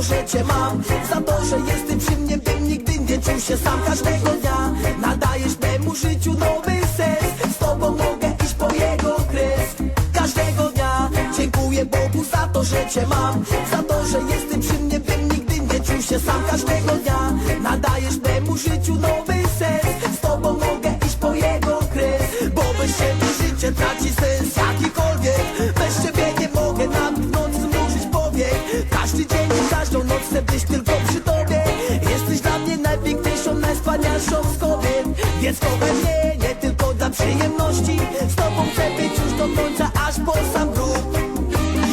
to, że cię mam. Za to, że jesteś przy mnie, bym nigdy nie czuł się sam. Każdego dnia Nadajesz memu życiu nowy sens. Z tobą mogę iść po jego kres Każdego dnia Dziękuję Bogu za to, że cię mam. Za to, że jesteś przy mnie, bym nigdy nie czuł się sam. Każdego dnia Nadajesz memu życiu kobiet Więc kochaj mnie nie tylko dla przyjemności. Z tobą chcę być już do końca, aż po sam grób.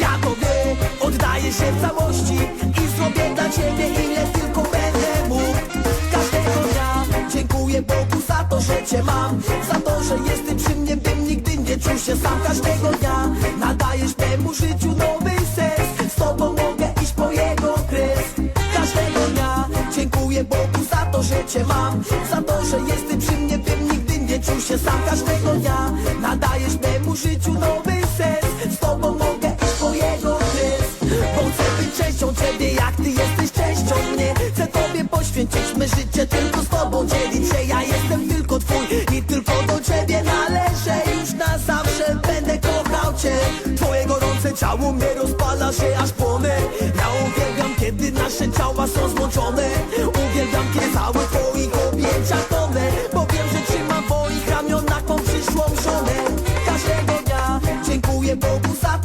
Ja tobie oddaję się w całości I zrobię dla ciebie ile tylko będę mógł. Każdego dnia dziękuję Bogu za to, że cię mam Za to, że jesteś przy mnie, bym nigdy nie czuł się sam. Każdego dnia nadajesz temu życiu nowy cię mam. Za to, że jesteś przy mnie, bym nigdy nie czuł się sam. Każdego dnia nadajesz temu życiu nowy sens. Z tobą mogę iść po jego kres. Bo chcę być częścią ciebie, jak ty jesteś częścią mnie. Chcę tobie poświęcić me życie, tylko z tobą dzielić się. Ja jestem tylko twój i tylko do ciebie należę. Już na zawsze będę kochał cię. Twoje gorące ciało mnie rozpala się aż płonę. Ja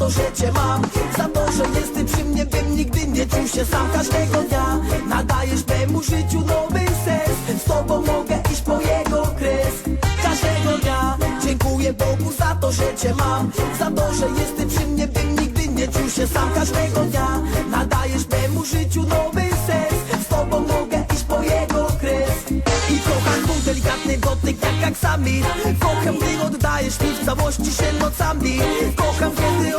to, że cię mam. Za to, że jesteś przy mnie, bym nigdy nie czuł się sam. Każdego dnia nadajesz memu życiu nowy sens. Z tobą mogę iść po jego kres. Każdego dnia dziękuję Bogu za to, że cię mam. Za to, że jesteś przy mnie, bym nigdy nie czuł się sam. Każdego dnia nadajesz memu życiu nowy sens. Z tobą mogę iść po jego kres. I kocham twój delikatny dotyk jak aksamit Kocham, gdy oddajesz mi w całości się nocami. Kocham, kiedy mnie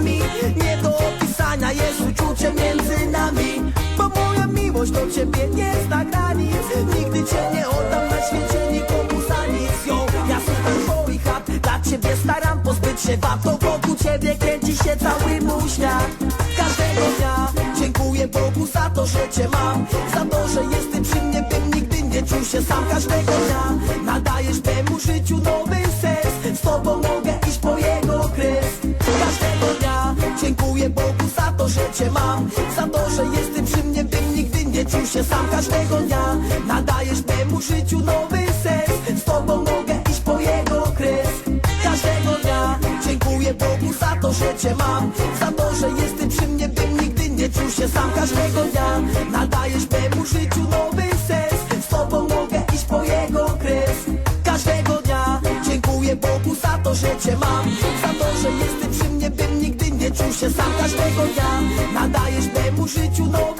pocałunkami Nie do opisania jest uczucie między nami. Bo moja miłość do ciebie nie zna granic. Nigdy cię nie oddam na świecie nikomu za nic. Yo, ja słucham twoich chat, dla ciebie staram pozbyć się wad wokół ciebie kręci się cały mój świat. Każdego dnia dziękuję Bogu za to, że cię mam. Za to, że jesteś przy mnie, bym nigdy nie czuł się sam. Każdego dnia nadajesz temu życiu nowy mam. Za to, że jesteś przy mnie, bym nigdy nie czuł się sam. Każdego dnia nadajesz temu życiu nowy sens. Z tobą mogę iść po jego kres. Każdego dnia dziękuję Bogu za to, że cię mam. Za to, że jesteś przy mnie, bym nigdy nie czuł się sam. Każdego dnia nadajesz memu życiu nowy sens. Z tobą mogę iść po jego kres. Każdego dnia dziękuję Bogu za to, że cię mam. Za to, że jesteś przy mnie, bym nigdy nie czuł się sam. Każdego dnia you nowe